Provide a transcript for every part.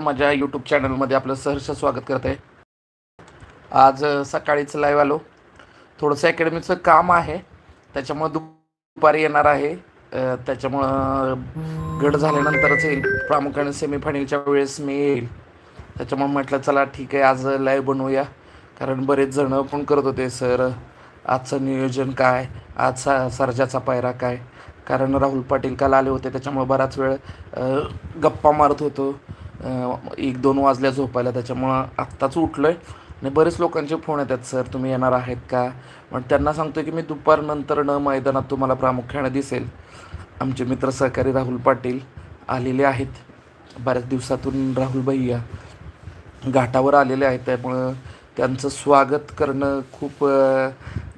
माझ्या यूट्यूब चॅनलमध्ये आपलं सहर्ष स्वागत करत आहे. आज सकाळीच लाईव्ह आलो. थोडंसं अकॅडमीचं काम आहे. त्याच्यामुळं दुपारी येणार आहे. त्याच्यामुळं गड झाल्यानंतरच येईल. प्रामुख्याने सेमीफायनलच्या वेळेस मी येईल. त्याच्यामुळे म्हटलं चला ठीक आहे आज लाईव्ह बनवूया. कारण बरेच जण पण करत होते सर आजचं नियोजन काय? आज सा सर्जाचा पायरा काय? कारण राहुल पाटील काल आले होते. त्याच्यामुळे बराच वेळ गप्पा मारत होतो. एक दोन वाजल्या झोपायला त्याच्यामुळं आत्ताच उठलो आहे आणि बरेच लोकांचे फोन येतात सर तुम्ही येणार आहेत का? पण त्यांना सांगतो की मी दुपारनंतर न मैदानात तुम्हाला प्रामुख्याने दिसेल. आमचे मित्र सहकारी राहुल पाटील आलेले आहेत. बऱ्याच दिवसातून राहुल भैया घाटावर आलेले आहेत. त्यामुळं त्यांचं स्वागत करणं खूप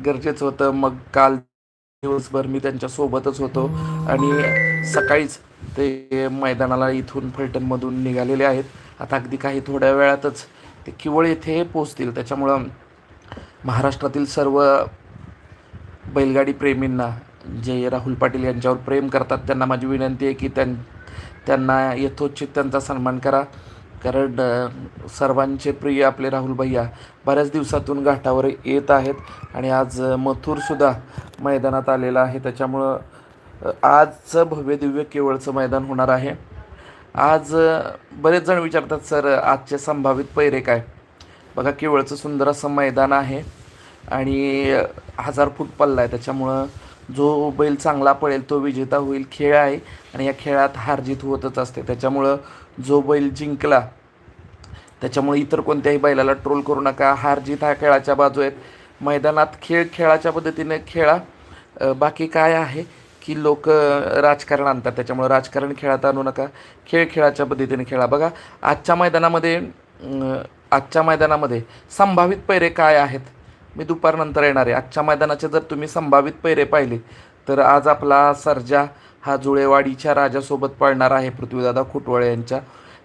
गरजेचं होतं. मग काल दिवसभर मी त्यांच्यासोबतच होतो. आणि सकाळीच ते मैदानाला इथून फलटणमधून निघालेले आहेत. आता अगदी काही थोड्या वेळातच ते किवळ येथे पोचतील त्याच्यामुळं महाराष्ट्रातील सर्व बैलगाडी प्रेमींना जे राहुल पाटील यांच्यावर प्रेम करतात त्यांना माझी विनंती आहे की त्यां त्यांना यथोचित त्यांचा सन्मान करा. कारण सर्वांचे प्रिय आपले राहुल भैया बऱ्याच दिवसातून घाटावर येत आहेत आणि आज मथुरसुद्धा मैदानात आलेला आहे. त्याच्यामुळं आजचं भव्य दिव्य केवळचं मैदान होणार आहे. आज बरेच जण विचारतात सर आजचे संभावित पैरे काय? बघा केवळचं सुंदर असं मैदान आहे आणि हजार फूट पल्ला आहे. त्याच्यामुळं जो बैल चांगला पळेल तो विजेता होईल खेळ आहे आणि या खेळात हारजीत होतच असते. त्याच्यामुळं जो बैल जिंकला त्याच्यामुळे इतर कोणत्याही बैलाला ट्रोल करू नका. हारजीत हा खेळाच्या बाजू आहेत मैदानात खेळ खेळाच्या पद्धतीने खेळा. बाकी काय आहे? की लोक राजकारण आणतात. त्याच्यामुळे राजकारण खेळात आणू नका. खेळ खेळाच्या पद्धतीने खेळा. बघा आजच्या मैदानामध्ये आजच्या मैदानामध्ये संभावित पैरे काय आहेत? मी दुपारनंतर येणार आहे. आजच्या मैदानाचे जर तुम्ही संभावित पैरे पाहिले तर आज आपला सर्जा हा जुळेवाडीच्या राजासोबत पळणार आहे पृथ्वीदादा खुटवळे यांच्या.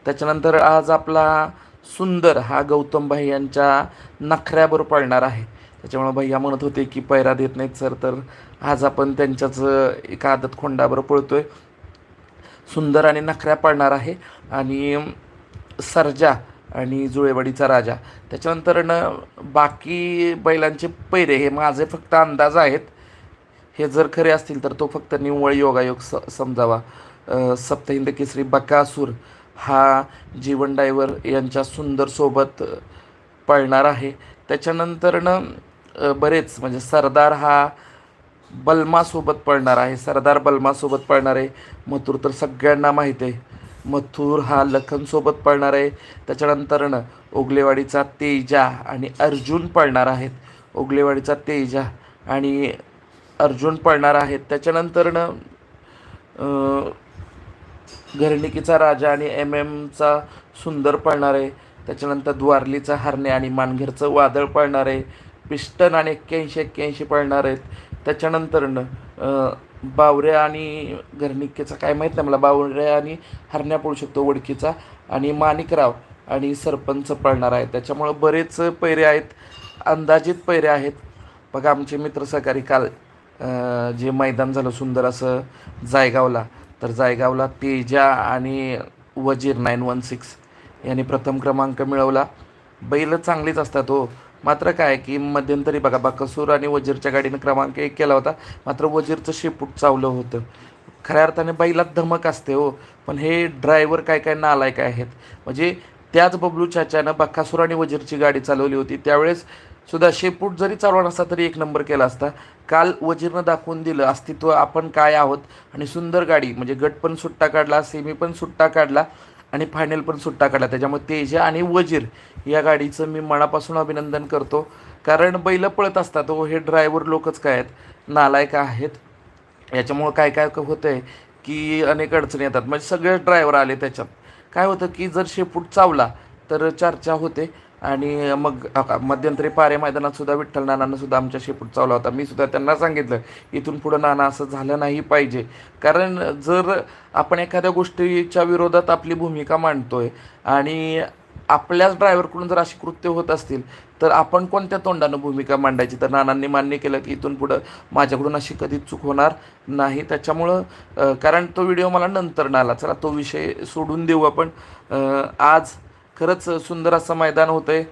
त्याच्यानंतर आज आपला सुंदर हा गौतमभाई यांच्या नखऱ्याबरोबर पळणार आहे. त्याच्यामुळे भैया म्हणत होते की पैरा देत नाहीत सर. तर आज आपण त्यांच्याच एका आदत खोंडावर पळतोय. सुंदर आणि नखऱ्या पडणार आहे. आणि सरजा आणि जुळेवाडीचा राजा. त्याच्यानंतर न बाकी बैलांचे पैरे हे माझे फक्त अंदाज आहेत. हे जर खरे असतील तर तो फक्त निव्वळ योगायोग स समजावा. सप्तहिंद केसरी बकासूर हा जीवन डायव्हर यांच्या सुंदर सोबत पळणार आहे. त्याच्यानंतर न बरेच म्हणजे सरदार हा बल्मासोबत पळणार आहे सरदार बलमासोबत पळणार आहे. मथुर तर सगळ्यांना माहीत आहे. मथुर हा लखनसोबत पळणार आहे. त्याच्यानंतर ना ओगलेवाडीचा तेजा आणि अर्जुन पळणार आहेत. ओगलेवाडीचा तेजा आणि अर्जुन पळणार आहेत. त्याच्यानंतर न घरणिकीचा राजा आणि एम एमचा सुंदर पळणार आहे. त्याच्यानंतर द्वारलीचा हरणे आणि मानघेरचं वादळ पळणार आहे. पिस्टन आणि एक्क्याऐंशी एक्क्याऐंशी पळणार आहेत. त्याच्यानंतर बावऱ्या आणि घरणिकेचा काय माहीत नाही मला. बावऱ्या आणि हरण्या पळू शकतो वडकीचा आणि माणिकराव आणि सरपंच पळणार आहे त्याच्यामुळं बरेच पैरे आहेत. अंदाजित पैरे आहेत. बघा आमचे मित्र सहकारी काल जे मैदान झालं सुंदर असं जायगावला तर जायगावला तेजा आणि वजीर नाईन वन सिक्स यांनी प्रथम क्रमांक मिळवला. बैल चांगलीच असतात हो. मात्र काय की मध्यंतरी बघा बाकसूर आणि वजीरच्या गाडीनं क्रमांक एक केला होता. मात्र वजीरचं शेपूट चावलं होतं. खऱ्या अर्थाने बैलात धमक असते हो पण हे ड्रायव्हर काय काय नालायक आहेत? म्हणजे त्याच बबलू चाच्यानं बक्कासूर आणि वजीरची गाडी चालवली होती. त्यावेळेस सुद्धा शेपूट जरी चालवा नसता तरी एक नंबर केला असता. काल वजीरनं दाखवून दिलं अस्तित्व आपण काय आहोत आणि सुंदर गाडी म्हणजे गट पण सुट्टा काढला सेमी पण सुट्टा काढला. आणि फायनल पण सुट्टा काढला. त्याच्यामुळे तेजा आणि वजीर या गाडीचं मी मनापासून अभिनंदन करतो. कारण बैलं पळत असतात हो हे ड्रायव्हर लोकच काय आहेत? नालायक आहेत. याच्यामुळं काय काय होतं आहे की अनेक अडचणी येतात. म्हणजे सगळे ड्रायव्हर आले त्याच्यात. काय होतं की जर शेपूट चावला तर चर्चा होते. आणि मग मध्यंतरी पारे मैदानात सुद्धा विठ्ठल नानांनासुद्धा आमच्या शेपूट चावला होता. मी सुद्धा त्यांना सांगितलं इथून पुढं नाना असं झालं नाही पाहिजे. कारण जर आपण एखाद्या गोष्टीच्या विरोधात आपली भूमिका मांडतोय आणि आपल्याच ड्रायव्हरकडून जर अशी कृत्य होत असतील तर आपण कोणत्या तोंडानं भूमिका मांडायची? तर नानांनी मान्य केलं की इथून पुढं माझ्याकडून अशी कधीच चूक होणार नाही. त्याच्यामुळं कारण तो व्हिडिओ मला नंतर आला चला तो विषय सोडून देऊ आपण. आज खरंच सुंदर असं मैदान होतं आहे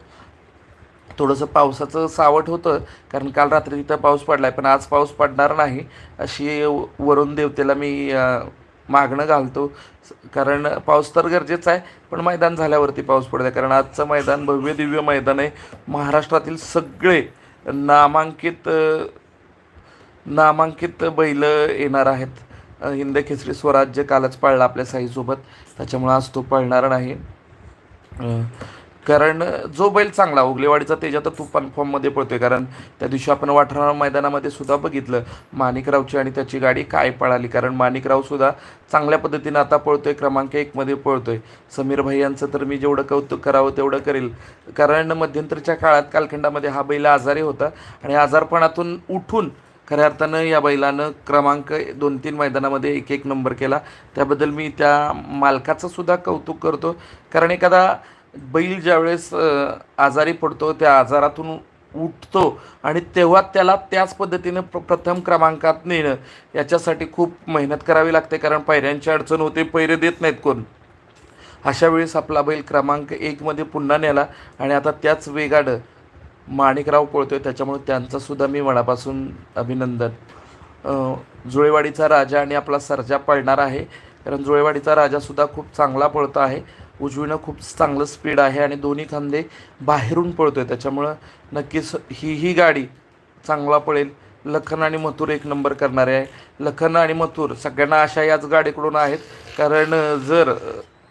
थोडंसं पावसाचं सावट होतं कारण काल रात्री तिथं पाऊस पडला आहे पण आज पाऊस पडणार नाही अशी वरून देवतेला मी मागणं घालतो. कारण पाऊस तर गरजेचा आहे पण मैदान झाल्यावरती पाऊस पडत आहे कारण आजचं मैदान भव्य दिव्य मैदान आहे. महाराष्ट्रातील सगळे नामांकित नामांकित बैल येणार आहेत. हिंद खेसरी स्वराज्य कालच पाळला आपल्या साईसोबत त्याच्यामुळं आज तो पळणार नाही. कारण जो बैल चांगला उगलेवाडीचा तेजा तर तुफान फॉर्ममध्ये पळतोय. कारण त्या दिवशी आपण वाठरा मैदानामध्ये सुद्धा बघितलं माणिकरावची आणि त्याची गाडी काय पळाली. कारण माणिकरावसुद्धा चांगल्या पद्धतीनं आता पळतोय क्रमांक एकमध्ये पळतोय. समीर भाई यांचं तर मी जेवढं कौतुक करावं तेवढं करेल. कारण मध्यंतरीच्या काळात कालखंडामध्ये हा बैल आजारी होता आणि आजारपणातून उठून खऱ्या अर्थानं या बैलानं क्रमांक दोन तीन मैदानामध्ये एक एक नंबर केला. त्याबद्दल मी त्या मालकाचं सुद्धा कौतुक करतो. कारण एखादा बैल ज्यावेळेस आजारी पडतो त्या आजारातून उठतो आणि तेव्हा त्याला त्याच पद्धतीनं प्र प्रथम क्रमांकात नेणं याच्यासाठी खूप मेहनत करावी लागते. कारण पायऱ्यांची अडचण होते पैरे देत नाहीत कोण. अशा वेळेस आपला बैल क्रमांक एकमध्ये पुन्हा नेला आणि आता त्याच वेगाडं माणिकराव पळतोय त्याच्यामुळे त्यांचं सुद्धा मी मनापासून अभिनंदन. जुळेवाडीचा राजा आणि आपला सर्जा पळणार आहे कारण जुळेवाडीचा राजासुद्धा खूप चांगला पळतो आहे. उजवीनं खूप चांगलं स्पीड आहे आणि दोन्ही खांदे बाहेरून पळतोय त्याच्यामुळं नक्कीच ही ही गाडी चांगला पळेल. लखन आणि मथुर एक नंबर करणारे आहे. लखन आणि मथुर सगळ्यांना आशा याच गाडीकडून आहेत कारण जर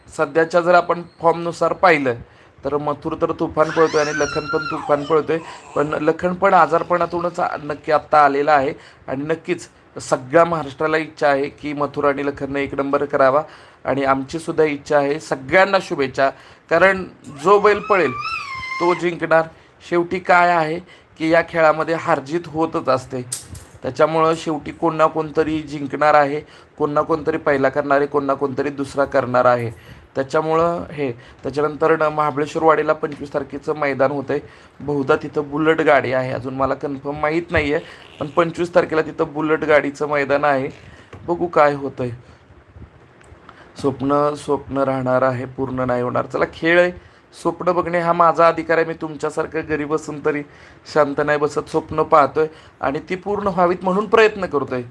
सध्याच्या जर आपण फॉर्मनुसार पाहिलं तर मथुर तर तुफान पळतोय आणि लखन पण तुफान पळतोय. पण लखन पण आजारपणातूनच नक्की आत्ता आलेला आहे. आणि नक्कीच सगळ्या महाराष्ट्राला इच्छा आहे की मथुर आणि लखननं एक नंबर करावा. आणि आमचीसुद्धा इच्छा आहे सगळ्यांना शुभेच्छा. कारण जो बैल पळेल तो जिंकणार. शेवटी काय आहे की या खेळामध्ये हारजीत होतच असते. त्याच्यामुळं शेवटी कोण ना कोणतरी जिंकणार आहे. कोण ना कोणतरी पहिला करणार आहे कोण ना कोणतरी दुसरा करणार आहे. त्याच्यामुळं हे त्याच्यानंतर महाबळेश्वरवाडीला पंचवीस तारखेचं मैदान होतं आहे बहुधा तिथं बुलट गाडी आहे अजून मला कन्फर्म माहीत नाही आहे पण पंचवीस तारखेला तिथं बुलट गाडीचं मैदान आहे. बघू काय होतं आहे स्वप्न स्वप्न राहणार आहे पूर्ण नाही होणार. चला खेळ आहे. स्वप्न बघणे हा माझा अधिकार आहे. मी तुमच्यासारखं घरी बसून तरी शांत नाही बसत. स्वप्न पाहतोय आणि ती पूर्ण व्हावीत म्हणून प्रयत्न करतोय.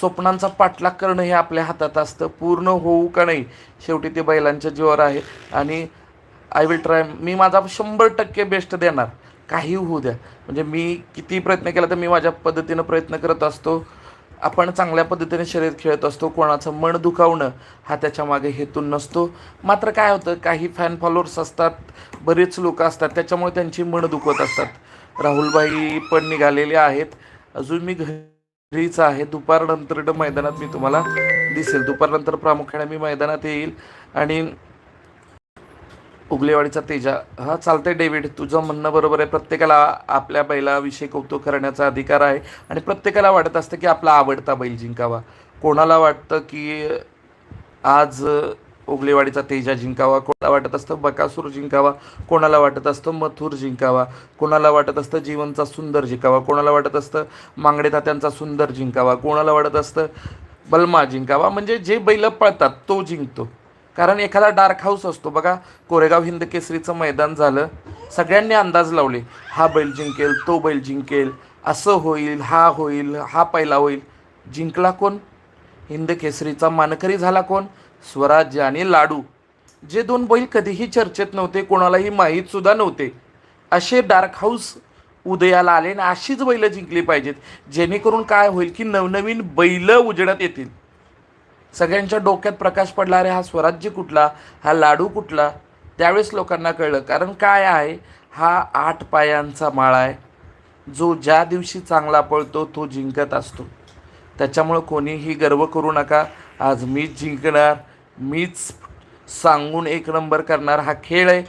स्वप्नांचा पाठलाग करणं हे आपल्या हातात असतं. पूर्ण होऊ का नाही? शेवटी ते बैलांच्या जीवावर आहे. आणि आय विल ट्राय मी माझा शंभर टक्के बेस्ट देणार. काही होऊ द्या. म्हणजे मी किती प्रयत्न केला तर मी माझ्या पद्धतीनं प्रयत्न करत असतो. आपण चांगल्या पद्धतीने शरीर खेळत असतो. कोणाचं मन दुखावणं हा त्याच्यामागे हेतून नसतो. मात्र काय होतं? काही फॅन फॉलोअर्स असतात. बरेच लोक असतात. त्याच्यामुळे त्यांची मन दुखवत असतात. राहुलबाई पण निघालेले आहेत. अजून मी घरीच आहे. दुपारनंतर मैदानात मी तुम्हाला दिसेल. दुपारनंतर प्रामुख्याने मी मैदानात येईल. आणि उगलेवाडीचा तेजा. हा चालतंय डेव्हिड. तुझं म्हणणं बरोबर आहे. प्रत्येकाला आपल्या बैलाविषयी कौतुक करण्याचा अधिकार आहे. आणि प्रत्येकाला वाटत असतं की आपला आवडता बैल जिंकावा. कोणाला वाटतं की आज उगलेवाडीचा तेजा जिंकावा कोणाला वाटत असतं बकासूर जिंकावा कोणाला वाटत असतं मथुर जिंकावा कोणाला वाटत असतं जीवनचा सुंदर जिंकावा कोणाला वाटत असतं मांगडे तात्यांचा सुंदर जिंकावा कोणाला वाटत असतं बलमा जिंकावा. म्हणजे जे बैल पळतात तो जिंकतो. कारण एखादा डार्क हाऊस असतो बघा कोरेगाव हिंद केसरीचं मैदान झालं सगळ्यांनी अंदाज लावले हा बैल जिंकेल तो बैल जिंकेल असं होईल हा होईल हा पहिला होईल. जिंकला कोण? हिंद केसरीचा मानकरी झाला कोण? स्वराज्य आणि लाडू जे दोन बैल कधीही चर्चेत नव्हते कोणालाही माहीत सुद्धा नव्हते. असे डार्क हाऊस उदयाला आले आणि अशीच बैलं जिंकली पाहिजेत जेणेकरून काय होईल की नवनवीन बैल उजडत येतील. सगळ्यांच्या डोक्यात प्रकाश पडला अरे हा स्वराज्य कुठला? हा लाडू कुठला? त्यावेळेस लोकांना कळलं कारण काय आहे? हा आठ पायांचा माळा आहे. जो ज्या दिवशी चांगला पळतो तो जिंकत असतो. त्याच्यामुळं कोणीही गर्व करू नका. आज मीच जिंकणार मीच सांगून एक नंबर करणार हा खेळ आहे.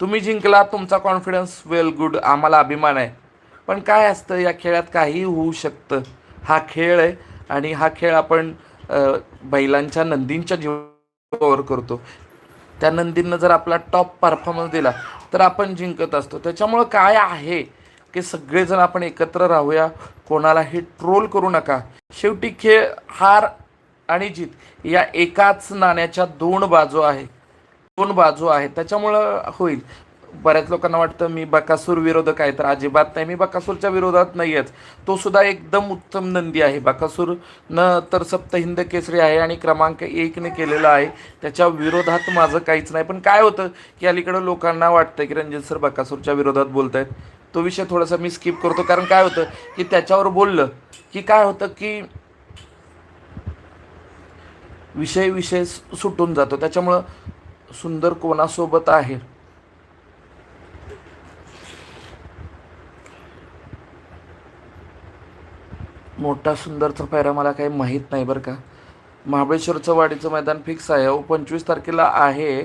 तुम्ही जिंकला तुमचा कॉन्फिडन्स वेल गुड आम्हाला अभिमान आहे. पण काय असतं या खेळात काहीही होऊ शकतं. हा खेळ आहे आणि हा खेळ आपण बैलांच्या नंदींच्या जीवावर करतो. त्या नंदीनं जर आपला टॉप परफॉर्मन्स दिला तर आपण जिंकत असतो. त्याच्यामुळं काय आहे की सगळेजण आपण एकत्र राहूया. कोणालाही ट्रोल करू नका. शेवटी खेळ हार आणि जीत या एकाच नाण्याच्या दोन बाजू आहे. दोन बाजू आहेत त्याच्यामुळं होईल. बऱ्याच लोकांना वाटतं मी बकासूर विरोधक आहे तर अजिबात नाही. मी बकासूरच्या विरोधात नाही आहेच तो सुद्धा एकदम उत्तम नंदी आहे. बकासूर न तर सप्तहिंद केसरी आहे आणि क्रमांक एकने केलेला आहे. त्याच्या विरोधात माझं काहीच नाही. पण काय होतं की अलीकडं लोकांना वाटतं की रणजित सर बकासूरच्या विरोधात बोलत आहेत तो विषय थोडासा मी स्किप करतो. कारण काय होतं की त्याच्यावर बोललं की काय होतं की विषय विषय सुटून जातो. त्याच्यामुळं सुंदर कोणासोबत आहे? मोठा सुंदरचा पायरा मला काही माहीत नाही बरं का. महाबळेश्वरचं वाडीचं मैदान फिक्स आहे. अहो पंचवीस तारखेला आहे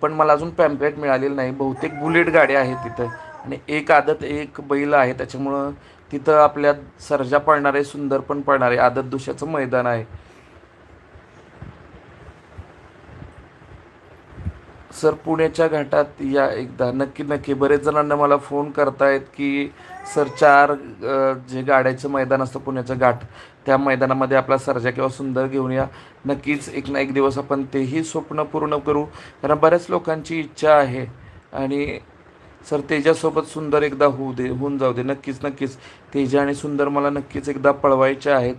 पण मला अजून पॅम्पलेट मिळालेलं नाही. बहुतेक बुलेट गाडी आहे तिथं. आणि एक आदत एक बैल आहे. त्याच्यामुळं तिथं आपल्या सर्जा पडणारे सुंदर पण पडणारे आदत दुशाचं मैदान आहे. सर पुण्याच्या घाटात या एकदा. नक्की नक्की. बरेच जणांना मला फोन करतायत की सर चार जे गाड्याचं मैदान असतं पुण्याचं घाट त्या मैदानामध्ये आपला सर्जा किंवा सुंदर घेऊन या. नक्कीच एक ना एक दिवस आपण तेही स्वप्न पूर्ण करू. कारण बऱ्याच लोकांची इच्छा आहे. आणि सर तेजासोबत सुंदर एकदा होऊ दे होऊन जाऊ दे. नक्कीच नक्कीच. तेजा आणि सुंदर मला नक्कीच एकदा पळवायचे आहेत.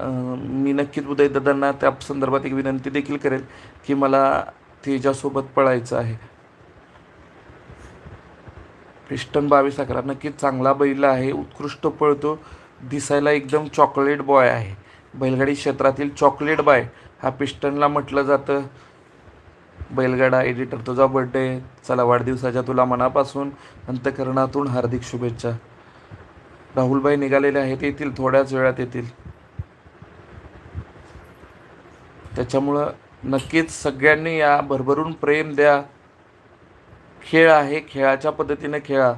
मी नक्कीच उदय दादांना त्या संदर्भात एक विनंती देखील करेल की मला तेजासोबत पळायचं आहे. पिस्टन बावीस अकरा नक्कीच चांगला बैल आहे उत्कृष्ट पळतो दिसायला एकदम चॉकलेट बॉय आहे. बैलगाडी क्षेत्रातील चॉकलेट बॉय हा पिस्टनला म्हटलं जातं. बैलगाडा एडिटर तुझा बर्थडे चला वाढदिवसाच्या तुला मनापासून अंतकरणातून हार्दिक शुभेच्छा. राहुलबाई निघालेले आहेत येतील थोड्याच वेळात येतील. त्याच्यामुळं नक्कीच सगळ्यांनी या भरभरून प्रेम द्या. खेळ आहे खेळाच्या पद्धतीने खेळा.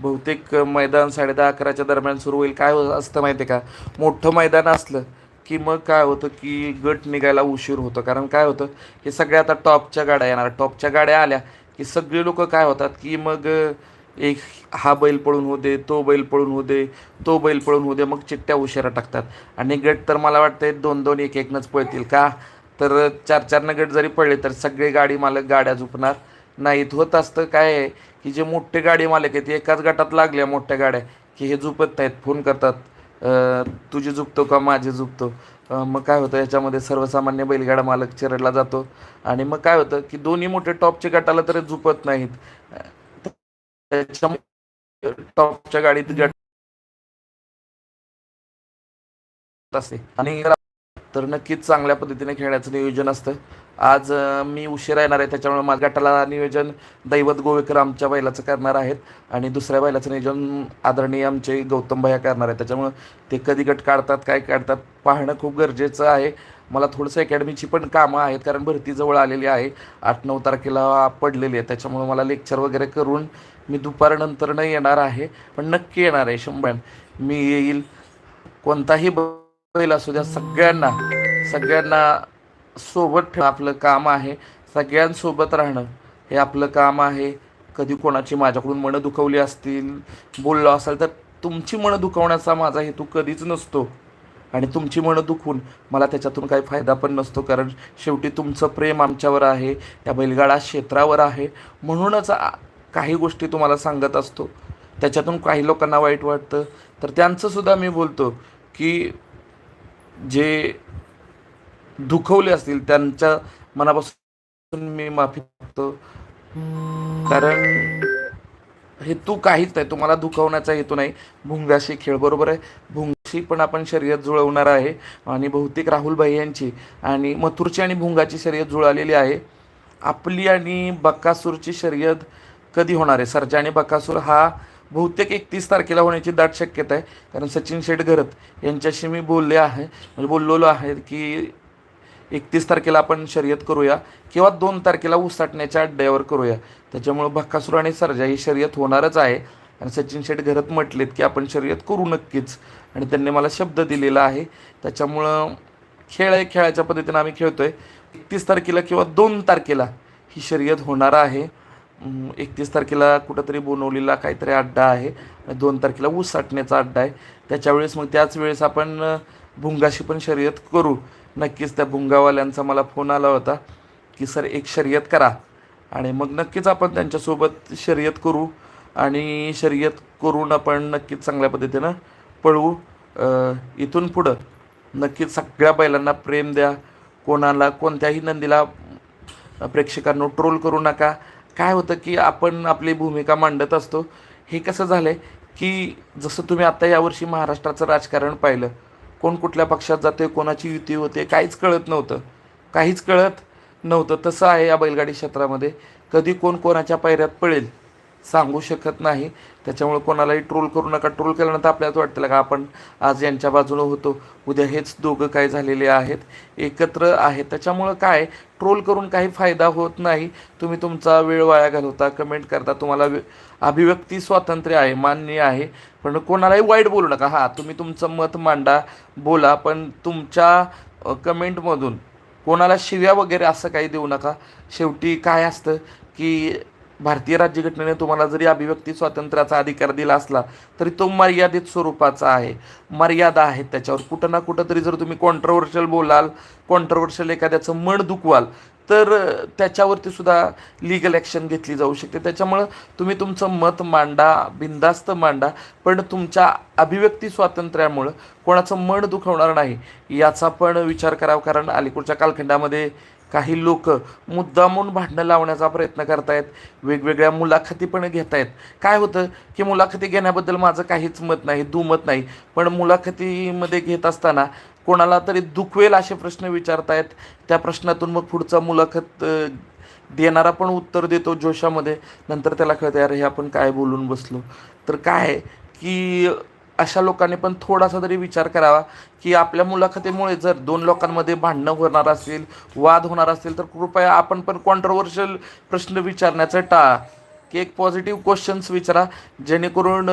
बहुतेक मैदान साडे दहा अकराच्या दरम्यान सुरू होईल. काय हो- असतं माहिती आहे का? मोठं मैदान असलं की मग काय होतं की गट निघायला उशीर होतो. कारण काय होतं? की सगळ्या आता टॉपच्या गाड्या येणार. टॉपच्या गाड्या आल्या की सगळे लोक काय होतात की मग एक हा बैल पळून होऊ दे तो बैल पळून होऊ दे तो बैल पळून होऊ दे मग चिट्ट्या उशिरा टाकतात. आणि गट तर मला वाटतं दोन दोन एक एकनंच पळतील का? तर चार चार गट जरी पडले तर सगळे गाडी मालक गाड्या झुपणार नाहीत. होत असतं काय आहे की जे मोठे गाडी मालक आहेत एकाच गटात लागल्या मोठ्या गाड्या की हे झुपत नाहीत फोन करतात तुझे तुझी झुपतो का माझे झुपतो? मग काय होतं याच्यामध्ये सर्वसामान्य बैलगाडा मालक चिरडला जातो. आणि मग काय होतं की दोन्ही मोठे टॉपचे गटाला तरी झुपत नाहीत. त्याच्यामुळे टॉपच्या गाडीत गट असते. आणि तर नक्कीच चांगल्या पद्धतीने खेळण्याचं नियोजन असतं आज मी उशिरा येणार आहे त्याच्यामुळे माझ्या गटाला नियोजन दैवत गोवेकर आमच्या बैलाचं करणार आहेत आणि दुसऱ्या बैलाचं नियोजन आदरणीय आमचे गौतम भैया करणार आहेत. त्याच्यामुळं ते कधी गट काढतात काय काढतात पाहणं खूप गरजेचं आहे. मला थोडंसं अकॅडमीची पण कामं आहेत कारण भरती जवळ आलेली आहे. आठ नऊ तारखेला पडलेली आहे त्याच्यामुळं मला लेक्चर वगैरे करून मी दुपारनंतर न येणार आहे पण नक्की येणार आहे शंभर. मी येईल कोणताही ब बैल असू द्या सगळ्यांना सगळ्यांना सोबत ठेव आपलं काम आहे. सगळ्यांसोबत राहणं हे आपलं काम आहे. कधी कोणाची माझ्याकडून मनं दुखवली असतील बोललो असाल तर तुमची मनं दुखवण्याचा माझा हेतू कधीच नसतो. आणि तुमची मनं दुखवून मला त्याच्यातून काही फायदा पण नसतो कारण शेवटी तुमचं प्रेम आमच्यावर आहे त्या बैलगाडा क्षेत्रावर आहे. म्हणूनच काही गोष्टी तुम्हाला सांगत असतो. त्याच्यातून काही लोकांना वाईट वाटतं. तर त्यांचंसुद्धा मी बोलतो की जे दुखवले असतील त्यांच्या मनापासून मी माफी मागतो. कारण हेतू काहीच नाही तुम्हाला दुखवण्याचा हेतू नाही. भुंगाशी खेळ बरोबर आहे? भुंगाशी पण आपण शर्यत जुळवणार आहे. आणि बहुतेक राहुल भाई यांची आणि मथुरची आणि भुंगाची शर्यत जुळालेली आहे. आपली आणि बक्कासूरची शर्यत कधी होणार आहे? सरजा आणि बक्कासूर हा बहुतेक एकतीस तारखेला होण्याची दाट शक्यता आहे. कारण सचिन शेठ घरत यांच्याशी मी बोलले आहे. म्हणजे बोललेलो आहे की एकतीस तारखेला आपण शर्यत करूया किंवा दोन तारखेला उसाटण्याच्या अड्ड्यावर करूया. त्याच्यामुळं भक्कासूर आणि सर्जा ही शर्यत होणारच आहे. आणि सचिन शेठ घरत म्हटलेत की आपण शर्यत करू नक्कीच. आणि त्यांनी मला शब्द दिलेला आहे. त्याच्यामुळं खेळ आहे खेळाच्या पद्धतीनं आम्ही खेळतो आहे एकतीस तारखेला किंवा दोन तारखेला ही शर्यत होणार आहे. एकतीस तारखेला कुठंतरी बोनवलीला काहीतरी अड्डा आहे. दोन तारखेला ऊस साठण्याचा अड्डा आहे. त्याच्या वेळेस मग त्याच वेळेस आपण भुंगाशी पण शर्यत करू. नक्कीच त्या भुंगावाल्यांचा मला फोन आला होता की सर एक शर्यत करा. आणि मग नक्कीच आपण त्यांच्यासोबत शर्यत करू आणि शर्यत करून आपण नक्कीच चांगल्या पद्धतीनं पळवू इथून पुढं नक्कीच सगळ्या बैलांना प्रेम द्या. कोणाला कोणत्याही नंदीला प्रेक्षकांनो ट्रोल करू नका. काय होतं की आपण आपली भूमिका मांडत असतो. हे कसं झालं आहे की जसं तुम्ही आत्ता यावर्षी महाराष्ट्राचं राजकारण पाहिलं कोण कुठल्या पक्षात जाते कोणाची युती होते काहीच कळत नव्हतं. काहीच कळत नव्हतं. तसं आहे या बैलगाडी क्षेत्रामध्ये. कधी कोण कोणाच्या पायऱ्यात पळेल सांगू शकत नाही. त्याच्यामुळे कोणालाही ट्रोल करू नका. ट्रोल केल्यानंतर आपल्याला वाटतं का आपण आज यांच्या बाजूनं होतो. उद्या हेच दोघं काय झालेले आहेत एकत्र आहेत. त्याच्यामुळं काय? ट्रोल करून काही फायदा होत नाही. तुम्ही तुमचा वेळ वाया घालवता कमेंट करता. तुम्हाला अभिव्यक्ती स्वातंत्र्य आहे मान्य आहे. पण कोणालाही वाईट बोलू नका. हां तुम्ही तुमचं मत मांडा बोला. पण तुमच्या कमेंटमधून कोणाला शिव्या वगैरे असं काही देऊ नका. शेवटी काय असतं की भारतीय राज्यघटनेने तुम्हाला जरी अभिव्यक्ती स्वातंत्र्याचा अधिकार दिला असला तरी तो मर्यादित स्वरूपाचा आहे. मर्यादा आहेत त्याच्यावर. कुठं ना कुठं तरी जर तुम्ही कॉन्ट्रोवर्शियल बोलाल कॉन्ट्रोवर्शियल एखाद्याचं मन दुखवाल तर त्याच्यावरती सुद्धा लिगल ॲक्शन घेतली जाऊ शकते. त्याच्यामुळं तुम्ही तुमचं मत मांडा बिंदास्त मांडा पण तुमच्या अभिव्यक्ती स्वातंत्र्यामुळं कोणाचं मन दुखवणार नाही याचा पण विचार करावा कारण अलीकडच्या कालखंडामध्ये काही लोक मुद्दामून भांडणं लावण्याचा प्रयत्न करतायत. वेगवेगळ्या मुलाखती पण घेत आहेत काय होतं की मुलाखती घेण्याबद्दल माझं काहीच मत नाही दुमत नाही. पण मुलाखतीमध्ये घेत असताना कोणाला तरी दुखवेल असे प्रश्न विचारतायत. त्या प्रश्नातून मग पुढचा मुलाखत देणारा पण उत्तर देतो जोशामध्ये. नंतर त्याला कळतं यार हे आपण काय बोलून बसलो? तर काय आहे की अशा लोकांनी पण थोडासा तरी विचार करावा की आपल्या मुलाखतीमुळे जर दोन लोकांमध्ये भांडणं होणार असेल वाद होणार असेल तर कृपया आपण पण कॉन्ट्रोवर्शियल प्रश्न विचारण्याचं टाळा. की एक पॉझिटिव्ह क्वेश्चन्स विचारा जेणेकरून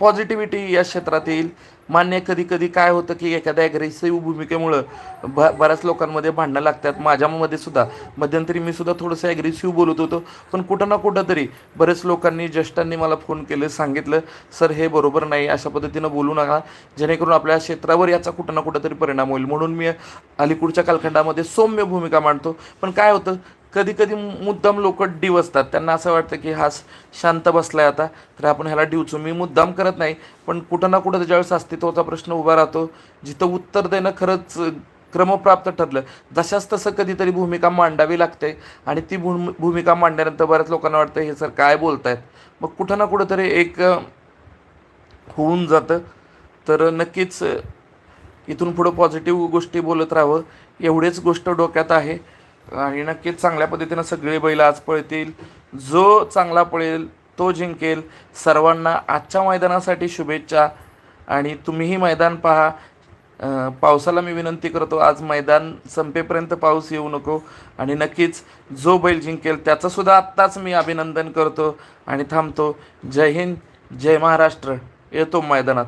पॉझिटिव्हिटी या क्षेत्रात येईल. मान्य कधी कधी काय होतं की एखाद्या ॲग्रेसिव्ह भूमिकेमुळं ब बऱ्याच लोकांमध्ये भांडणं लागतात. माझ्यामध्ये सुद्धा मध्यंतरी मी सुद्धा थोडंसं ॲग्रेसिव्ह बोलत होतो. पण कुठं ना कुठं तरी बरेच लोकांनी ज्येष्ठांनी मला फोन केले सांगितलं सर हे बरोबर नाही अशा पद्धतीनं बोलू नका. जेणेकरून आपल्या क्षेत्रावर याचा कुठं ना कुठं तरी परिणाम होईल. म्हणून मी अलीकडच्या कालखंडामध्ये सौम्य भूमिका मांडतो. पण काय होतं कधी कधी मुद्दाम लोक डिवसतात त्यांना असं वाटतं की हा शांत बसलाय आता तर आपण ह्याला डिवचू मी मुद्दाम करत नाही पण कुठं ना कुठं त्याच्यावेळेस अस्तित्वाचा प्रश्न उभा राहतो जिथं उत्तर देणं खरंच क्रमप्राप्त ठरलं. जशाच तसं कधीतरी भूमिका मांडावी लागते आणि ती भूम भूमिका मांडल्यानंतर बऱ्याच लोकांना वाटतं हे सर काय बोलतायत? मग कुठं ना कुठं तरी एक होऊन जातं. तर नक्कीच इथून पुढं पॉझिटिव्ह गोष्टी बोलत राहावं. एवढेच गोष्ट डोक्यात आहे. आणि नक्कीच चांगल्या पद्धतीनं सगळे बैल आज पळतील. जो चांगला पळेल तो जिंकेल. सर्वांना आजच्या मैदानासाठी शुभेच्छा. आणि तुम्हीही मैदान पहा. पावसाला मी विनंती करतो आज मैदान संपेपर्यंत पाऊस येऊ नको. आणि नक्कीच जो बैल जिंकेल त्याचंसुद्धा आत्ताच मी अभिनंदन करतो. आणि थांबतो. जय हिंद जय महाराष्ट्र. येतो मैदानात.